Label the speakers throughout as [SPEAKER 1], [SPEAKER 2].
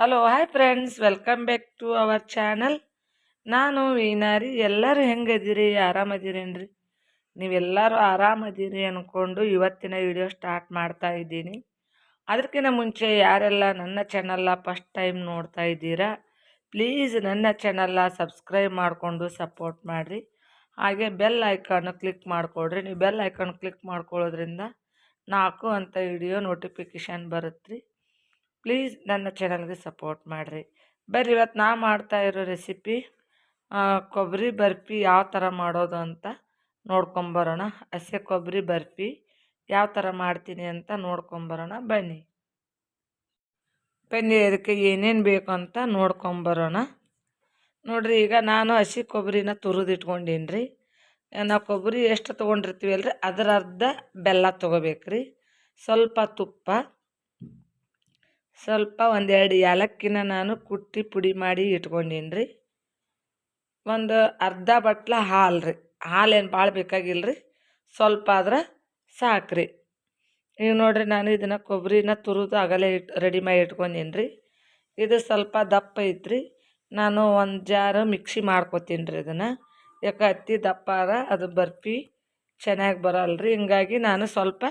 [SPEAKER 1] Hello hi friends welcome back to our channel ನಾನು ವೀನಾರಿ ಎಲ್ಲರೂ ಹೆಂಗದಿರಿ? ಆರಾಮದಿರೇನ್ರಿ? ನೀವೆಲ್ಲರೂ ಆರಾಮದಿರಿ ಅಂದ್ಕೊಂಡು ಇವತ್ತಿನ ವಿಡಿಯೋ ಸ್ಟಾರ್ಟ್ ಮಾಡ್ತಾ ಇದ್ದೀನಿ. ಅದಕ್ಕಿಂತ ಮುಂಚೆ ಯಾರೆಲ್ಲ ನನ್ನ ಚಾನಲ್ನ ಫಸ್ಟ್ ಟೈಮ್ ನೋಡ್ತಾ ಇದ್ದೀರಾ ಪ್ಲೀಸ್ ನನ್ನ ಚಾನಲ್ನ ಸಬ್ಸ್ಕ್ರೈಬ್ ಮಾಡಿಕೊಂಡು ಸಪೋರ್ಟ್ ಮಾಡಿರಿ. ಹಾಗೆ ಬೆಲ್ ಐಕಾನ್ ಕ್ಲಿಕ್ ಮಾಡಿಕೊಡ್ರಿ. ನೀವು ಬೆಲ್ ಐಕಾನ್ ಕ್ಲಿಕ್ ಮಾಡ್ಕೊಳ್ಳೋದ್ರಿಂದ ನಾಲ್ಕು ಅಂತ ವಿಡಿಯೋ ನೋಟಿಫಿಕೇಷನ್ ಬರುತ್ತೆ ರೀ ಪ್ಲೀಸ್ ನನ್ನ ಚಾನಲ್ಗೆ ಸಪೋರ್ಟ್ ಮಾಡಿರಿ. ಬರ್ರಿ ಇವತ್ತು ನಾ ಮಾಡ್ತಾ ಇರೋ ರೆಸಿಪಿ ಕೊಬ್ಬರಿ ಬರ್ಫಿ ಯಾವ ಥರ ಮಾಡೋದು ಅಂತ ನೋಡ್ಕೊಂಬರೋಣ. ಹಸಿ ಕೊಬ್ಬರಿ ಬರ್ಫಿ ಯಾವ ಥರ ಮಾಡ್ತೀನಿ ಅಂತ ನೋಡ್ಕೊಂಬರೋಣ. ಬನ್ನಿ. ಬನ್ನಿ ಅದಕ್ಕೆ ಏನೇನು ಬೇಕು ಅಂತ ನೋಡ್ಕೊಂಬರೋಣ. ನೋಡಿರಿ, ಈಗ ನಾನು ಹಸಿ ಕೊಬ್ಬರಿನ ತುರಿದು ಇಟ್ಕೊಂಡೀನಿ ರೀ ನಾವು ಕೊಬ್ಬರಿ ಎಷ್ಟು ತೊಗೊಂಡಿರ್ತೀವಿ ಅಲ್ರಿ? ಅದರ ಅರ್ಧ ಬೆಲ್ಲ ತೊಗೋಬೇಕ್ರಿ. ಸ್ವಲ್ಪ ತುಪ್ಪ. ಸ್ವಲ್ಪ ಒಂದೆರಡು ಏಲಕ್ಕಿನ ನಾನು ಕುಟ್ಟಿ ಪುಡಿ ಮಾಡಿ ಇಟ್ಕೊಂಡೀನಿ ರೀ ಒಂದು ಅರ್ಧ ಬಟ್ಲ ಹಾಲು ರೀ ಹಾಲೇನು ಭಾಳ ಬೇಕಾಗಿಲ್ಲ ರೀ ಸ್ವಲ್ಪ ಆದ್ರೆ ಸಾಕು ರೀ ಈಗ ನೋಡಿರಿ ನಾನು ಇದನ್ನು ಕೊಬ್ಬರಿನ ತುರಿದು ಆಗಲೇ ಇಟ್ ರೆಡಿ ಮಾಡಿ ಇಟ್ಕೊಂಡೀನಿ ರೀ ಇದು ಸ್ವಲ್ಪ ದಪ್ಪ ಐತ್ರಿ. ನಾನು ಒಂದು ಜಾರು ಮಿಕ್ಸಿ ಮಾಡ್ಕೊತೀನಿ ರೀ ಇದನ್ನು. ಯಾಕೆ ಹತ್ತಿ ದಪ್ಪ ಅದು ಬರ್ಫಿ ಚೆನ್ನಾಗಿ ಬರಲ್ಲ ರೀ ಹಿಂಗಾಗಿ ನಾನು ಸ್ವಲ್ಪ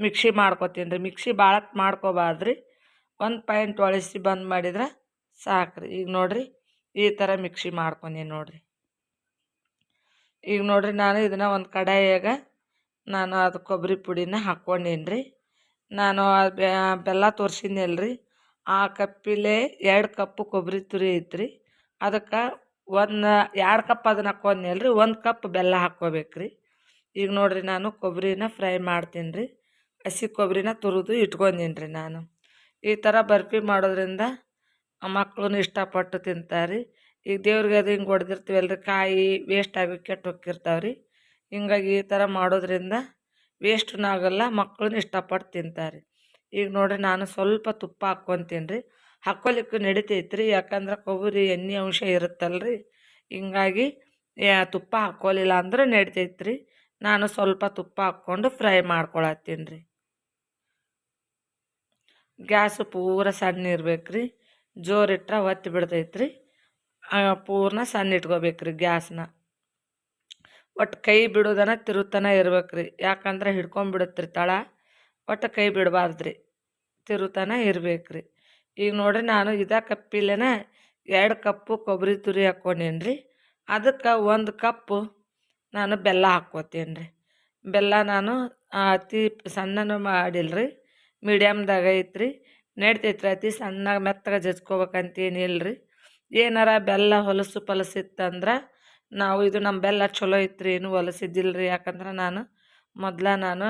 [SPEAKER 1] ಮಿಕ್ಸಿ ಮಾಡ್ಕೊತೀನಿ ರೀ ಮಿಕ್ಸಿ ಭಾಳ ಮಾಡ್ಕೋಬಾರ್ದ್ರಿ. ಒಂದು ಪಾಯಿಂಟ್ ಒಳಸಿ ಬಂದ್ ಮಾಡಿದ್ರೆ ಸಾಕು ರೀ ಈಗ ನೋಡಿರಿ, ಈ ಥರ ಮಿಕ್ಸಿ ಮಾಡ್ಕೊಂಡೀನಿ ನೋಡಿರಿ. ಈಗ ನೋಡಿರಿ ನಾನು ಇದನ್ನು ಒಂದು ಕಡಾಯಾಗ ನಾನು ಅದು ಕೊಬ್ಬರಿ ಪುಡಿನ ಹಾಕ್ಕೊಂಡೀನಿ ರೀ ನಾನು ಬೆಲ್ಲ ತೋರಿಸಿದ್ನಲ್ಲ ರೀ ಆ ಕಪ್ಪಿಲೆ ಎರಡು ಕಪ್ಪು ಕೊಬ್ಬರಿ ತುರಿ ಐತ್ರಿ. ಅದಕ್ಕೆ ಒಂದು, ಎರಡು ಕಪ್ ಅದನ್ನ ಹಾಕ್ಕೊಂಡ್ನಲ್ಲ ರೀ ಒಂದು ಕಪ್ ಬೆಲ್ಲ ಹಾಕ್ಕೋಬೇಕು ರೀ ಈಗ ನೋಡಿರಿ ನಾನು ಕೊಬ್ಬರಿನ ಫ್ರೈ ಮಾಡ್ತೀನಿ ರೀ ಹಸಿ ಕೊಬ್ಬರಿನ ತುರಿದು ಇಟ್ಕೊಂಡೀನಿ ರೀ ನಾನು. ಈ ಥರ ಬರ್ಫಿ ಮಾಡೋದ್ರಿಂದ ಮಕ್ಕಳು ಇಷ್ಟಪಟ್ಟು ತಿಂತಾರೆ. ಈಗ ದೇವ್ರಿಗೆ ಅದು ಹಿಂಗೆ ಹೊಡೆದಿರ್ತೀವಲ್ಲ ರೀ ಕಾಯಿ ವೇಸ್ಟ್ ಆಗಿ ಕೆಟ್ಟು ಹೋಗಿರ್ತಾವೆ ರೀ ಹಿಂಗಾಗಿ ಈ ಥರ ಮಾಡೋದ್ರಿಂದ ವೇಸ್ಟೂ ಆಗೋಲ್ಲ ಮಕ್ಕಳು ಇಷ್ಟಪಟ್ಟು ತಿಂತಾರೆ. ಈಗ ನೋಡಿರಿ, ನಾನು ಸ್ವಲ್ಪ ತುಪ್ಪ ಹಾಕ್ಕೊತೀನಿ ರೀ ಹಾಕ್ಕೊಲಿಕ್ಕೂ ನಡಿತೈತೆ ರೀ ಯಾಕಂದ್ರೆ ಕೊಬ್ಬರಿ ಎಣ್ಣೆ ಅಂಶ ಇರುತ್ತಲ್ಲ ರೀ ಹಿಂಗಾಗಿ ತುಪ್ಪ ಹಾಕ್ಕೊಲಿಲ್ಲ ಅಂದ್ರೆ ನಡಿತೈತೆ ರೀ ನಾನು ಸ್ವಲ್ಪ ತುಪ್ಪ ಹಾಕ್ಕೊಂಡು ಫ್ರೈ ಮಾಡ್ಕೊಳತ್ತೀನಿ ರೀ ಗ್ಯಾಸು ಪೂರ ಸಣ್ಣ ಇರ್ಬೇಕು ರೀ ಜೋರಿಟ್ರೆ ಒತ್ತಿ ಬಿಡ್ತೈತ್ರಿ. ಪೂರ್ಣ ಸಣ್ಣ ಇಟ್ಕೋಬೇಕು ರೀ ಗ್ಯಾಸ್ನ. ಒಟ್ಟು ಕೈ ಬಿಡೋದನ ತಿರುತನ ಇರ್ಬೇಕು ರೀ ಯಾಕಂದ್ರೆ ಹಿಡ್ಕೊಂಬಿಡುತ್ತೆ ರೀ ತಳ. ಒಟ್ಟು ಕೈ ಬಿಡಬಾರ್ದು ರೀ ತಿರುತನ ಇರ್ಬೇಕು ಈಗ ನೋಡ್ರಿ ನಾನು ಇದೇ ಕಪ್ಪಿಲ್ಲನ ಎರಡು ಕಪ್ಪು ಕೊಬ್ಬರಿ ತುರಿ ಹಾಕ್ಕೊಂಡೇನಿ ರೀ ಅದಕ್ಕೆ ಒಂದು ಕಪ್ಪು ನಾನು ಬೆಲ್ಲ ಹಾಕ್ಕೋತೀನಿ ರೀ ಬೆಲ್ಲ ನಾನು ಅತಿ ಸಣ್ಣನೂ ಮಾಡಿಲ್ಲ ರೀ ಮೀಡಿಯಮ್ದಾಗ ಐತ್ರಿ. ನಡ್ತೈತ್ರಿ ಅತಿ ಸಣ್ಣಗೆ ಮೆತ್ತಗೆ ರೀ ಏನಾರ ಬೆಲ್ಲ ಹೊಲಸು ಪಲಸಿತ್ತಂದ್ರೆ ನಾವು ಇದು ನಮ್ಮ ಬೆಲ್ಲ ಚಲೋ ಐತ್ರಿ, ಏನು ರೀ ಯಾಕಂದ್ರೆ ನಾನು ಮೊದ್ಲ ನಾನು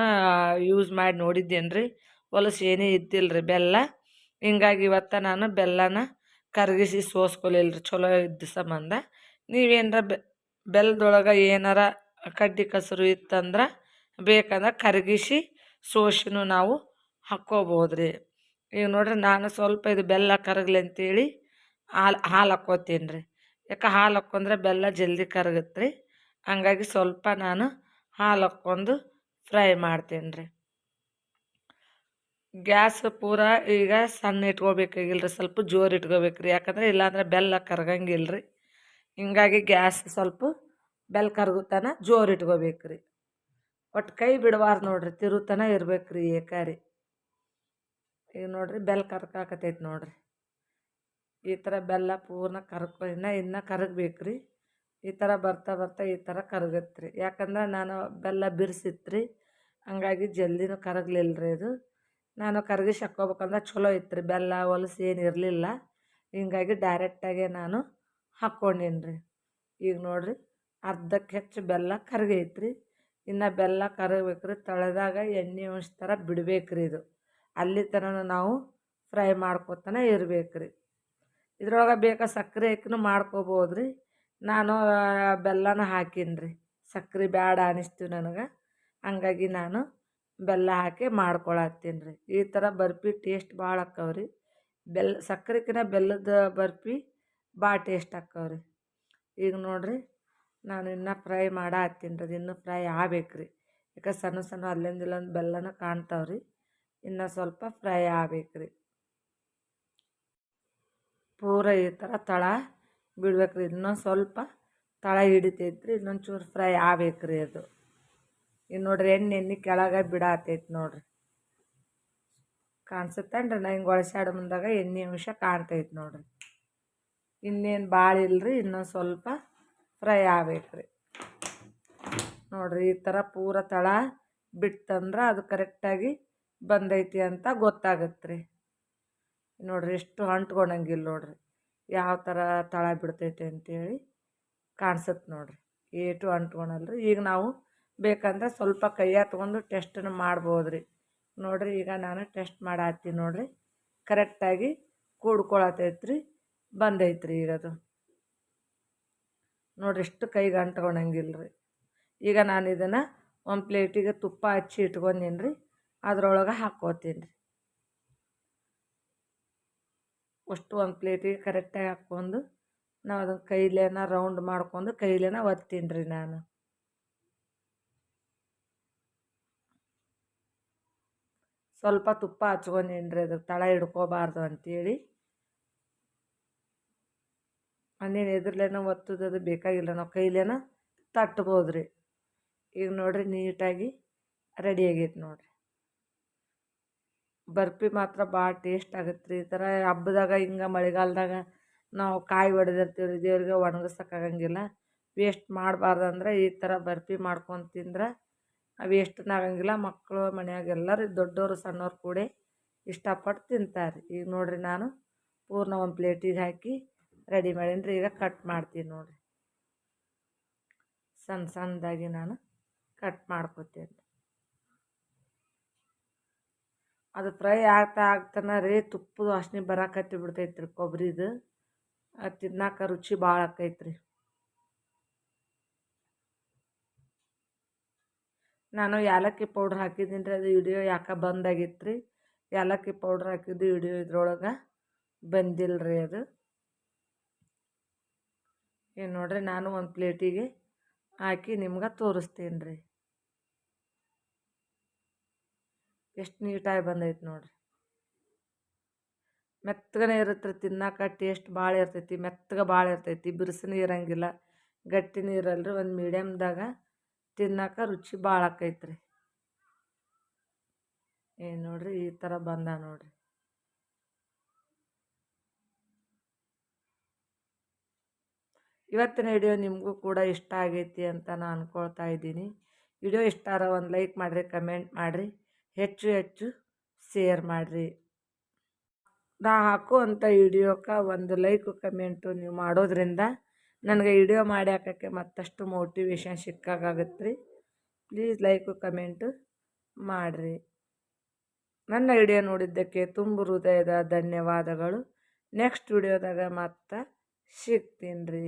[SPEAKER 1] ಯೂಸ್ ಮಾಡಿ ನೋಡಿದ್ದೇನೆ ರೀ ಹೊಲಸು ಏನೇ ಇದ್ದಿಲ್ಲ ರೀ ಬೆಲ್ಲ. ಹಿಂಗಾಗಿ ಇವತ್ತು ನಾನು ಬೆಲ್ಲನ ಕರಗಿಸಿ ಸೋಸ್ಕೊಲಿಲ್ಲ ರೀ ಚಲೋ ಇದ್ದ ಸಂಬಂಧ. ನೀವೇನಾರ ಬೆಲ್ಲದೊಳಗೆ ಏನಾರ ಕಡ್ಡಿ ಕಸರು ಇತ್ತಂದ್ರೆ ಬೇಕಂದ್ರೆ ಕರಗಿಸಿ ಸೋಸಿನೂ ನಾವು ಹಾಕ್ಕೋಬೋದು ರೀ ಈಗ ನೋಡ್ರಿ ನಾನು ಸ್ವಲ್ಪ ಇದು ಬೆಲ್ಲ ಕರಗಲಿ ಅಂತೇಳಿ ಹಾಲು ಹಾಲು ಹಾಕ್ಕೋತೀನಿ ರೀ ಯಾಕೆ ಹಾಲು ಹಾಕ್ಕೊಂಡ್ರೆ ಬೆಲ್ಲ ಜಲ್ದಿ ಕರಗತ್ತೆ ರೀ ಹಂಗಾಗಿ ಸ್ವಲ್ಪ ನಾನು ಹಾಲು ಹಾಕ್ಕೊಂಡು ಫ್ರೈ ಮಾಡ್ತೀನಿ ರೀ ಗ್ಯಾಸ್ ಪೂರ ಈಗ ಸಣ್ಣ ಇಟ್ಕೋಬೇಕಾಗಿಲ್ಲ ರೀ ಸ್ವಲ್ಪ ಜೋರು ಇಟ್ಕೋಬೇಕು ರೀ ಯಾಕಂದ್ರೆ ಇಲ್ಲಾಂದ್ರೆ ಬೆಲ್ಲ ಕರಗಂಗಿಲ್ಲ ರೀ ಹಿಂಗಾಗಿ ಗ್ಯಾಸ್ ಸ್ವಲ್ಪ ಬೆಲ್ಲ ಕರಗುತ್ತಾನ ಜೋರು ಇಟ್ಕೋಬೇಕು ರೀ ಒಟ್ಟು ಕೈ ಬಿಡಬಾರ್ದು ನೋಡಿರಿ ತಿರುತನ ಇರ್ಬೇಕು ರೀ ಏಕಾರಿ. ಈಗ ನೋಡಿರಿ ಬೆಲ್ಲ ಕರ್ಕಾಕತೈತೆ ನೋಡಿರಿ. ಈ ಥರ ಬೆಲ್ಲ ಪೂರ್ಣ ಕರ್ಕೊ, ಇನ್ನು, ಇನ್ನೂ ಕರಗಬೇಕು ರೀ ಈ ಥರ ಬರ್ತಾ ಬರ್ತಾ ಈ ಥರ ಕರಗತ್ತೆ ರೀ ಯಾಕಂದ್ರೆ ನಾನು ಬೆಲ್ಲ ಬಿರ್ಸಿತ್ತು ರೀ ಹಂಗಾಗಿ ಜಲ್ದಿನೂ ಕರಗಲಿಲ್ಲ ರೀ ಇದು. ನಾನು ಕರಗಿಸಿ ಹಾಕ್ಕೋಬೇಕಂದ್ರೆ ಚಲೋ ಇತ್ತು ರೀ ಬೆಲ್ಲ ಹೊಲಸು ಏನು ಇರಲಿಲ್ಲ. ಹಿಂಗಾಗಿ ಡೈರೆಕ್ಟಾಗೆ ನಾನು ಹಾಕ್ಕೊಂಡೀನಿ ರೀ ಈಗ ನೋಡಿರಿ ಅರ್ಧಕ್ಕೆ ಹೆಚ್ಚು ಬೆಲ್ಲ ಕರಗೈತ್ರಿ. ಇನ್ನು ಬೆಲ್ಲ ಕರಗಬೇಕು ರೀ ತಳದಾಗ ಎಣ್ಣೆ ಅಂಶ ಥರ ಬಿಡ್ಬೇಕು ರೀ ಇದು. ಅಲ್ಲಿ ತನಕ ನಾವು ಫ್ರೈ ಮಾಡ್ಕೊತಾನೆ ಇರ್ಬೇಕು ರೀ ಇದ್ರೊಳಗೆ ಬೇಕಾ ಸಕ್ಕರೆ ಹಾಕಿನೂ ಮಾಡ್ಕೋಬೋದು ರೀ ನಾನು ಬೆಲ್ಲನ ಹಾಕೀನಿ ರೀ ಸಕ್ಕರೆ ಬೇಡ ಅನಿಸ್ತು ನನಗೆ. ಹಂಗಾಗಿ ನಾನು ಬೆಲ್ಲ ಹಾಕಿ ಮಾಡ್ಕೊಳತ್ತೀನಿ ರೀ ಈ ಥರ ಬರ್ಫಿ ಟೇಸ್ಟ್ ಭಾಳ ಆಕ್ಕವೆ ರೀ ಬೆಲ್ಲ ಸಕ್ಕರೆಕಿನ ಬೆಲ್ಲದ ಬರ್ಫಿ ಭಾಳ ಟೇಸ್ಟ್ ಆಕ್ಕವೆ ರೀ ಈಗ ನೋಡಿರಿ, ನಾನು ಇನ್ನು ಫ್ರೈ ಮಾಡತ್ತೀನಿ ರೀ ಅದು ಇನ್ನೂ ಫ್ರೈ ಆಗ್ಬೇಕು ರೀ ಯಾಕೆ ಸಣ್ಣ ಸಣ್ಣ ಅಲ್ಲಿಂದ ಇಲ್ಲೊಂದು ಬೆಲ್ಲನ ಕಾಣ್ತಾವೆ ರೀ ಇನ್ನು ಸ್ವಲ್ಪ ಫ್ರೈ ಆಗ್ಬೇಕು ರೀ ಪೂರ ಈ ಥರ ತಳ ಬಿಡ್ಬೇಕು ರೀ ಇನ್ನೊಂದು ಸ್ವಲ್ಪ ತಳ ಹಿಡಿತೈತ್ರಿ ಇನ್ನೊಂದು ಚೂರು ಫ್ರೈ ಆಗ್ಬೇಕು ರೀ ಅದು. ಇನ್ನು ನೋಡ್ರಿ ಎಣ್ಣೆ ಎಣ್ಣೆ ಕೆಳಗೆ ಬಿಡಾತೈತಿ ನೋಡ್ರಿ. ಕಾಣಿಸುತ್ತೇನ್ರಿ ನಾ ಹಿಂಗೆ ಒಳಸಾಡ ಮುಂದಾಗ ಎಣ್ಣೆ ಅಂಶ ಕಾಣ್ತೈತಿ ನೋಡ್ರಿ. ಇನ್ನೇನು ಭಾಳ ಇಲ್ರಿ ಇನ್ನೊಂದು ಸ್ವಲ್ಪ ಫ್ರೈ ಆಗ್ಬೇಕು ರೀ ನೋಡ್ರಿ ಈ ಥರ ಪೂರ ತಳ ಬಿಟ್ಟಂದ್ರೆ ಅದು ಕರೆಕ್ಟಾಗಿ ಬಂದೈತಿ ಅಂತ ಗೊತ್ತಾಗತ್ತೆ ರೀ ನೋಡ್ರಿ ಎಷ್ಟು ಅಂಟ್ಕೊಳಂಗಿಲ್ಲ ನೋಡ್ರಿ. ಯಾವ ಥರ ತಳ ಬಿಡ್ತೈತೆ ಅಂತೇಳಿ ಕಾಣಿಸುತ್ತೆ ನೋಡ್ರಿ. ಏಟು ಅಂಟ್ಕೊಳಲ್ರಿ ಈಗ ನಾವು ಬೇಕಂದ್ರೆ ಸ್ವಲ್ಪ ಕೈಯ ತೊಗೊಂಡು ಟೆಸ್ಟನ್ನು ಮಾಡ್ಬೋದು ರೀ ನೋಡ್ರಿ ಈಗ ನಾನು ಟೆಸ್ಟ್ ಮಾಡತ್ತೀನಿ ನೋಡ್ರಿ. ಕರೆಕ್ಟಾಗಿ ಕೂಡ್ಕೊಳತೈತ್ರಿ. ಬಂದೈತ್ರಿ ಈಗ ಅದು ನೋಡ್ರಿ ಎಷ್ಟು ಕೈಗೆ ಅಂಟ್ಕೊಳಂಗಿಲ್ಲ ರೀ ಈಗ ನಾನು ಇದನ್ನು ಒಂದು ಪ್ಲೇಟಿಗೆ ತುಪ್ಪ ಹಚ್ಚಿ ಇಟ್ಕೊಂಡೀನಿ ಅದ್ರೊಳಗೆ ಹಾಕ್ಕೋತೀನಿ ರೀ ಅಷ್ಟು ಒಂದು ಪ್ಲೇಟಿಗೆ ಕರೆಕ್ಟಾಗಿ ಹಾಕ್ಕೊಂಡು ನಾವು ಅದನ್ನು ಕೈಲೇನ ರೌಂಡ್ ಮಾಡ್ಕೊಂಡು ಕೈಲೇನ ಒತ್ತೀನಿ ರೀ ನಾನು. ಸ್ವಲ್ಪ ತುಪ್ಪ ಹಚ್ಕೊಂಡೀನಿ ರೀ ಅದು ತಳ ಹಿಡ್ಕೋಬಾರ್ದು ಅಂತೇಳಿ. ಅನ್ನೇನು ಎದುರ್ಲೇನ ಅದು ಬೇಕಾಗಿಲ್ಲ, ನಾವು ಕೈಲೇನ ತಟ್ಬೋದು ರೀ ಈಗ ನೋಡಿರಿ ನೀಟಾಗಿ ರೆಡಿ ಆಗೈತೆ ನೋಡಿರಿ. ಬರ್ಫಿ ಮಾತ್ರ ಭಾಳ ಟೇಸ್ಟ್ ಆಗುತ್ತೆ ರೀ. ಈ ಥರ ಹಬ್ಬದಾಗ, ಹಿಂಗೆ ಮಳೆಗಾಲದಾಗ ನಾವು ಕಾಯಿ ಹೊಡೆದಿರ್ತೀವಿ ರೀ ದೇವ್ರಿಗೆ ಒಣಗಿಸೋಕ್ಕಾಗಂಗಿಲ್ಲ ವೇಸ್ಟ್ ಮಾಡಬಾರ್ದು ಅಂದ್ರೆ ಈ ಥರ ಬರ್ಫಿ ಮಾಡ್ಕೊಂಡು ತಿಂದ್ರೆ ವೇಸ್ಟ್ನಾಗಂಗಿಲ್ಲ ಮಕ್ಕಳು ಮನೆಯಾಗ ಎಲ್ಲರೂ ದೊಡ್ಡವರು ಸಣ್ಣವ್ರು ಕೂಡ ಇಷ್ಟಪಟ್ಟು ತಿಂತಾರೆ. ಈಗ ನೋಡಿರಿ ನಾನು ಪೂರ್ಣ ಒಂದು ಪ್ಲೇಟಿಗೆ ಹಾಕಿ ರೆಡಿ ಮಾಡೀನಿ ರೀ ಈಗ ಕಟ್ ಮಾಡ್ತೀನಿ ನೋಡಿರಿ. ಸಣ್ಣ ಸಣ್ಣದಾಗಿ ನಾನು ಕಟ್ ಮಾಡ್ಕೊತೀನಿ. ಅದು ಫ್ರೈ ಆಗ್ತಾ ಆಗ್ತಾನೆ ರೀ ತುಪ್ಪದ ವಾಸನೆ ಬರಾಕತ್ತಿ ಬಿಡ್ತೈತೆ ರೀ ಕೊಬ್ಬರಿದು ಅದು ತಿನ್ನಾಕ ರುಚಿ ಭಾಳ ಆಕೈತೆ ರೀ. ನಾನು ಏಲಕ್ಕಿ ಪೌಡ್ರ್ ಹಾಕಿದ್ದೀನಿ ರೀ, ಅದು ವಿಡಿಯೋ ಯಾಕೆ ಬಂದಾಗಿತ್ತು ರೀ. ಏಲಕ್ಕಿ ಪೌಡ್ರ್ ಹಾಕಿದ್ದು ವಿಡಿಯೋ ಇದ್ರೊಳಗೆ ಬಂದಿಲ್ಲ ರೀ ಅದು. ಏನು ನೋಡ್ರಿ, ನಾನು ಒಂದು ಪ್ಲೇಟಿಗೆ ಹಾಕಿ ನಿಮ್ಗೆ ತೋರಿಸ್ತೀನಿ ರೀ. ಎಷ್ಟು ನೀಟಾಗಿ ಬಂದೈತೆ ನೋಡ್ರಿ. ಮೆತ್ತಗನೇ ಇರುತ್ತೆ ರೀ ತಿನ್ನಕ್ಕೆ ಟೇಸ್ಟ್ ಭಾಳ ಇರ್ತೈತಿ, ಮೆತ್ತಗೆ ಭಾಳ ಇರ್ತೈತಿ ಬಿರುಸು ಇರಂಗಿಲ್ಲ, ಗಟ್ಟಿ ಇರಲ್ರಿ ಒಂದು ಮೀಡಿಯಮ್ದಾಗ ತಿನ್ನಕ್ಕೆ ರುಚಿ ಭಾಳ ಆಕೈತೆ ರೀ ಏನು ನೋಡ್ರಿ, ಈ ಥರ ಬಂದ ನೋಡ್ರಿ. ಇವತ್ತಿನ ವಿಡಿಯೋ ನಿಮಗೂ ಕೂಡ ಇಷ್ಟ ಆಗೈತಿ ಅಂತ ನಾನು ಅಂದ್ಕೊಳ್ತಾ ಇದ್ದೀನಿ. ವಿಡಿಯೋ ಇಷ್ಟ ಒಂದು ಲೈಕ್ ಮಾಡಿರಿ ಕಮೆಂಟ್ ಮಾಡಿರಿ. ಹೆಚ್ಚು ಹೆಚ್ಚು ಶೇರ್ ಮಾಡಿರಿ. ನಾ ಹಾಕುವಂಥ ವಿಡಿಯೋಕ್ಕೆ ಒಂದು ಲೈಕು ಕಮೆಂಟು ನೀವು ಮಾಡೋದ್ರಿಂದ ನನಗೆ ವಿಡಿಯೋ ಮಾಡಿ ಹಾಕೋಕ್ಕೆ ಮತ್ತಷ್ಟು ಮೋಟಿವೇಶನ್ ಸಿಕ್ಕಾಗತ್ತೆ ರೀ ಪ್ಲೀಸ್ ಲೈಕು ಕಮೆಂಟು ಮಾಡಿರಿ. ನನ್ನ ವಿಡಿಯೋ ನೋಡಿದ್ದಕ್ಕೆ ತುಂಬ ಹೃದಯದ ಧನ್ಯವಾದಗಳು. ನೆಕ್ಸ್ಟ್ ವಿಡಿಯೋದಾಗ ಮತ್ತೆ ಸಿಗ್ತೀನಿ ರೀ.